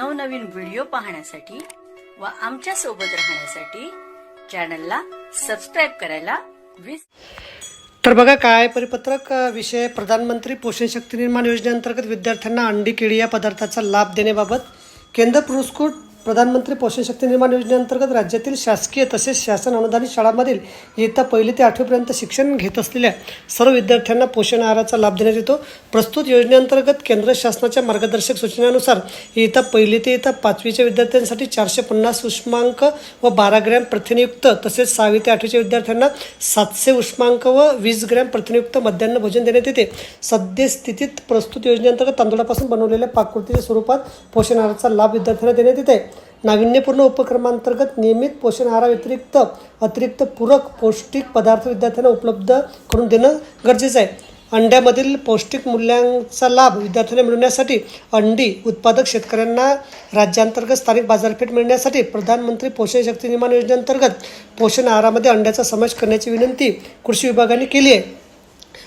नवनवीन व्हिडिओ पाहण्यासाठी व आमच्यासोबत राहण्यासाठी चॅनलला सबस्क्राईब करायला विस तर बघा काय परिपत्रक विषय प्रधानमंत्री पोषण शक्ती निर्माण योजनेअंतर्गत विद्यार्थ्यांना अंडी केळी या पदार्थाचा लाभ देण्याबाबत केंद्र पुरस्कृत प्रधानमंत्री पोषण शक्ती निर्माण योजनेअंतर्गत राज्यातील शासकीय तसेच शासन अनुदानित शाळांमधील इयत्ता पहिली ते आठवीपर्यंत शिक्षण घेत असलेल्या सर्व विद्यार्थ्यांना पोषण आहाराचा लाभ देण्यात येतो. प्रस्तुत योजनेअंतर्गत केंद्र शासनाच्या मार्गदर्शक सूचनानुसार इयत्ता पहिली ते इयत्ता पाचवीच्या विद्यार्थ्यांसाठी चारशे पन्नास उष्मांक व बारा ग्रॅम प्रथिनयुक्त तसेच सहावी ते आठवीच्या विद्यार्थ्यांना सातशे उष्मांक व वीस ग्रॅम प्रथिनयुक्त मध्यान्ह भोजन देण्यात येते. सद्यस्थितीत प्रस्तुत योजनेअंतर्गत तांदुळापासून बनवलेल्या पाककृतीच्या स्वरूपात पोषण आहाराचा लाभ विद्यार्थ्यांना देण्यात येत आहे. नाविन्यपूर्ण उपक्रमांतर्गत नियमित पोषण आहाराव्यतिरिक्त अतिरिक्त पूरक पौष्टिक पदार्थ विद्यार्थ्यांना उपलब्ध करून देणं गरजेचं आहे. अंड्यामधील पौष्टिक मूल्यांचा लाभ विद्यार्थ्यांना मिळवण्यासाठी अंडी उत्पादक शेतकऱ्यांना राज्यांतर्गत स्थानिक बाजारपेठ मिळण्यासाठी प्रधानमंत्री पोषण शक्ती निर्माण योजनेअंतर्गत पोषण आहारामध्ये अंड्याचा समावेश करण्याची विनंती कृषी विभागाने केली आहे.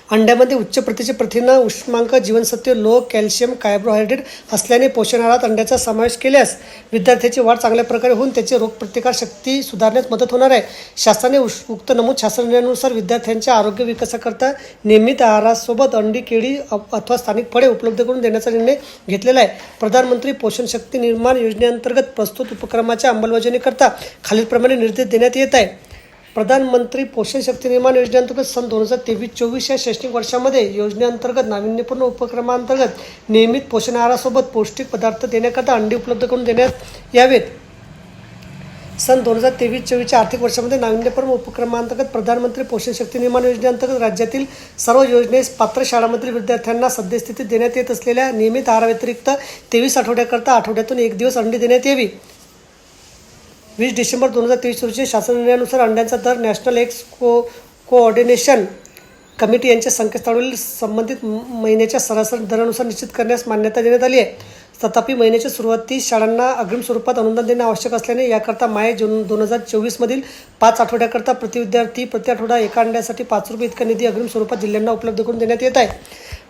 अंड्यामध्ये उच्च प्रतीचे प्रथिनं उष्मांक जीवनसत्व लोह कॅल्शियम कार्बोहायड्रेट असल्याने पोषण आहारात अंड्याचा समावेश केल्यास विद्यार्थ्याची वाढ चांगल्या प्रकारे होऊन त्याची रोगप्रतिकार शक्ती सुधारण्यास मदत होणार आहे. शासनाने उश उक्त नमूद शास्त्रज्ञानुसार विद्यार्थ्यांच्या आरोग्य विकासाकरता नियमित आहारासोबत अंडी केळी अथवा स्थानिक फळे उपलब्ध करून देण्याचा निर्णय घेतलेला आहे. प्रधानमंत्री पोषण शक्ती निर्माण योजनेअंतर्गत प्रस्तुत उपक्रमाच्या अंमलबजावणीकरता खालीलप्रमाणे निर्देश देण्यात येत आहे. प्रधानमंत्री पोषण शक्ती निर्माण योजनेअंतर्गत सन दोन हजार तेवीस चोवीस या शैक्षणिक वर्षामध्ये योजनेअंतर्गत नाविन्यपूर्ण उपक्रमांतर्गत नियमित पोषण आहारासोबत पौष्टिक पदार्थ देण्याकरता अंडी उपलब्ध करून देण्यात यावेत. सन दोन हजार तेवीस चोवीसच्या आर्थिक वर्षामध्ये नाविन्यपूर्ण उपक्रमांतर्गत प्रधानमंत्री पोषण शक्ती निर्माण योजनेअंतर्गत राज्यातील सर्व योजनेस पात्र शाळांमधील विद्यार्थ्यांना सद्यस्थितीत देण्यात येत असलेल्या नियमित आहाराव्यतिरिक्त तेवीस आठवड्याकरता आठवड्यातून एक दिवस अंडी देण्यात यावी. वीस डिसेंबर दोन हजार तेवीस रोजी शासन निर्णयानुसार अंड्यांचा दर national egg co coordination committee यांच्या संकेतस्थळावरील संबंधित महिन्याच्या सरासरी दरानुसार निश्चित करण्यास मान्यता देण्यात आली आहे. तथापि महिन्याच्या सुरुवातीस शाळांना अग्रिम स्वरूपात अनुदान देणे आवश्यक असल्याने याकरता माय जून दोन हजार चोवीसमधील पाच आठवड्याकरता प्रति विद्यार्थी प्रति आठवडा एका अंड्यासाठी पाच रुपये इतका निधी अग्रिम स्वरूपात जिल्ह्यांना उपलब्ध करून देण्यात येत आहे.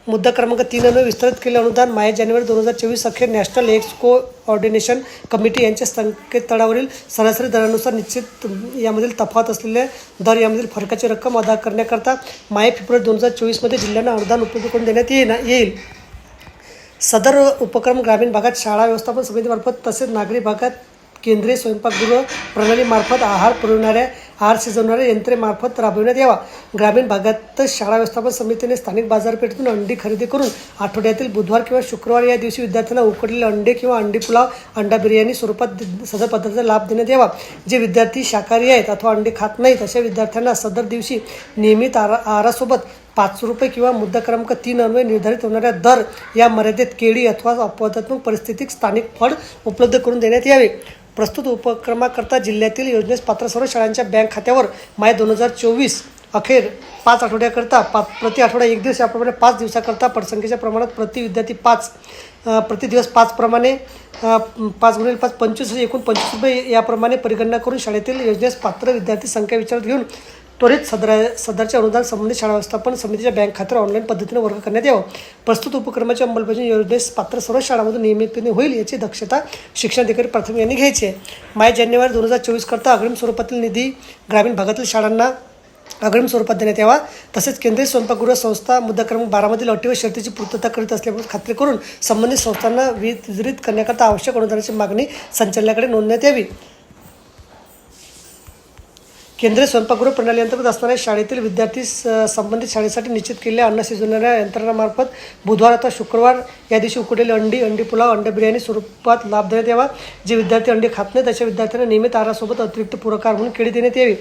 मुद्दा क्रमांक तीन अनु विस्तृत केले अनुदान माय जानेवारी दोन हजार चोवीस अखेर national egg coordination committee यांच्या संकेतस्थळावरील सरासरी दरानुसार निश्चित यामधील तफावत असलेल्या दर यामधील फरकाची रक्कम अदा करण्याकरता माय फेब्रुवारी दोन हजार चोवीसमध्ये जिल्ह्यांना अनुदान उपलब्ध करून देण्यात येईना येईल. सदर उपक्रम ग्रामीण भागात शाळा व्यवस्थापन समितीमार्फत तसेच नागरी भागात केंद्रीय स्वयंपाकगृह प्रणालीमार्फत आहार पुरवणाऱ्या आर शिजवणाऱ्या यंत्रेमार्फत राबविण्यात यावा. ग्रामीण भागात शाळा व्यवस्थापन समितीने स्थानिक बाजारपेठेतून अंडी खरेदी करून आठवड्यातील बुधवार किंवा शुक्रवार या दिवशी विद्यार्थ्यांना उकडलेले अंडे किंवा अंडी पुलाव अंडा बिर्याणी स्वरूपात सदर पदार्थ लाभ देण्यात यावा. जे विद्यार्थी शाकाहारी आहेत अथवा अंडे खात नाहीत अशा विद्यार्थ्यांना सदर दिवशी नियमित आरा आहारासोबत पाच रुपये किंवा मुद्दा क्रमांक तीन अन्वय निर्धारित होणाऱ्या दर या मर्यादेत केळी अथवा अपवादात्मक परिस्थितीत स्थानिक फळ उपलब्ध करून देण्यात यावे. प्रस्तुत उपक्रमाकरता जिल्ह्यातील योजनेस पात्र सर्व शाळांच्या बँक खात्यावर माय दोन हजार चोवीस अखेर पाच आठवड्याकरता पा प्रति आठवडा एक दिवस याप्रमाणे पाच दिवसाकरता पटसंख्येच्या प्रमाणात प्रति विद्यार्थी पाच प्रति दिवस पाचप्रमाणे पाच गुणिले पाच पंचवीस एकूण पंचवीस रुपये याप्रमाणे परिगणना करून शाळेतील योजनेस पात्र विद्यार्थी संख्या विचारात घेऊन त्वरित सदर सदरच्या अनुदान संबंधित शाळा व्यवस्थापन समितीच्या बँक खात्यावर ऑनलाईन पद्धतीने वर्ग करण्यात यावं. प्रस्तुत उपक्रमाच्या अंमलबजावणी योजनेस पात्र सर्व शाळांमधून नियमितपणे होईल याची दक्षता शिक्षणाधिकारी प्राथमिक यांनी घ्यायची आहे. माय जानेवारी दोन हजार चोवीस करता अग्रिम स्वरूपातील निधी ग्रामीण भागातील शाळांना अग्रिम स्वरूपात देण्यात यावा. तसेच केंद्रीय स्वयंपाकगृह संस्था मुद्दा क्रमांक बारामधील अटी व शर्तीची पूर्तता करीत असल्याबद्दल खात्री करून संबंधित संस्थांना वितरित करण्याकरता आवश्यक अनुदानाची मागणी संचालनाकडे नोंदण्यात यावी. केंद्रीय स्वयंपाकगृह प्रणाली अंतर्गत असणाऱ्या शाळेतील विद्यार्थी स- संबंधित शाळेसाठी निश्चित केलेल्या अन्न शिजवणाऱ्या यंत्रणामार्फत बुधवार अथवा शुक्रवार या दिवशी उकडलेले अंडी अंडी पुलाव अंडे बिर्याणी स्वरूपात लाभ देण्यात यावा जे विद्यार्थी अंडी खात नाहीत अशा विद्यार्थ्यांना नियमित आहारासोबत अतिरिक्त पुरकार म्हणून केळी देण्यात यावी.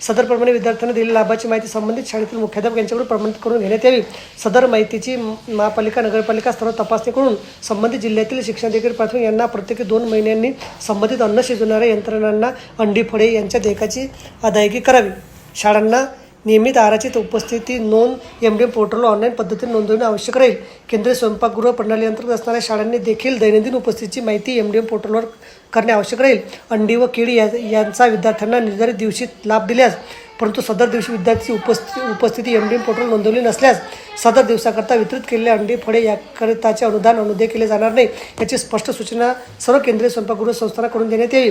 सदरप्रमाणे विद्यार्थ्यांना दिलेल्या लाभाची माहिती संबंधित शाळेतील मुख्याध्यापक यांच्याकडून प्रमाणित करून घेण्यात यावी. सदर माहितीची महापालिका नगरपालिका स्तरावर तपासणी करून संबंधित जिल्ह्यातील शिक्षणाधिकारी प्राथमिक यांना प्रत्येकी दोन महिन्यांनी संबंधित अन्न शिजवणाऱ्या यंत्रणांना अंडी फळे यांच्या देयकाची अदायगी करावी. शाळांना नियमित आहाराची उपस्थिती नोंद एम डी एम पोर्टलवर ऑनलाईन पद्धतीने नोंदवणे आवश्यक राहील. केंद्रीय स्वयंपाकगृह प्रणाली अंतर्गत असणाऱ्या शाळांनी देखील दैनंदिन उपस्थितीची माहिती एम डी एम पोर्टलवर करणे आवश्यक राहील. अंडी व केळी या यांचा विद्यार्थ्यांना निर्धारित दिवशी लाभ दिल्यास परंतु सदर दिवशी विद्यार्थी उपस्थिती उपस्थिती एम डी एम पोर्टल नोंदवली नसल्यास सदर दिवसाकरता वितरित केलेले अंडी फळे याकरिताचे अनुदान अनुदय केले जाणार नाही याची स्पष्ट सूचना सर्व केंद्रीय स्वयंपाकगृह संस्थांना देण्यात यावी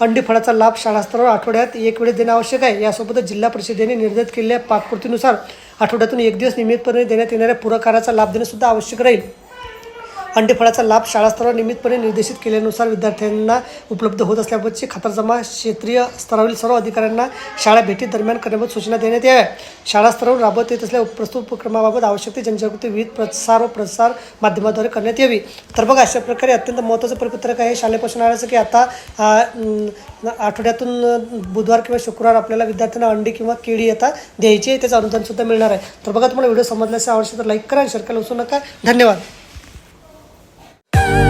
अंडी फळाचा लाभ शाळास्तरावर आठवड्यात एक वेळेस देणे आवश्यक आहे. यासोबतच जिल्हा परिषदेने निर्धारित केलेल्या पाककृतीनुसार आठवड्यातून एक दिवस नियमितपणे देण्यात येणाऱ्या पुरकाराचा लाभ देणे सुद्धा आवश्यक राहील. अंडीफळाचा लाभ शाळास्तरावर नियमितपणे निर्देशित केल्यानुसार विद्यार्थ्यांना उपलब्ध होत असल्याबाबतची खातरजमा क्षेत्रीय स्तरावरील सर्व अधिकाऱ्यांना शाळा भेटी दरम्यान करण्याबाबत सूचना देण्यात याव्या. शाळास्तरावर राबवत येत असलेल्या प्रस्तुत उपक्रमाबाबत आवश्यक ती जनजागृती विविध प्रसार व प्रसार माध्यमाद्वारे करण्यात यावी. तर बघा अशा प्रकारे अत्यंत महत्त्वाचं परिपत्रक आहे शाळेपासून पोषण की आता आठवड्यातून बुधवार किंवा शुक्रवार आपल्याला विद्यार्थ्यांना अंडी किंवा केळी आता द्यायची आहे त्याचं अनुदानसुद्धा मिळणार आहे. तर बघा तुम्हाला व्हिडिओ समजल्यास आवश्यक तर लाईक करा आणि शेअर करायला विसरू नका. धन्यवाद. Thank you.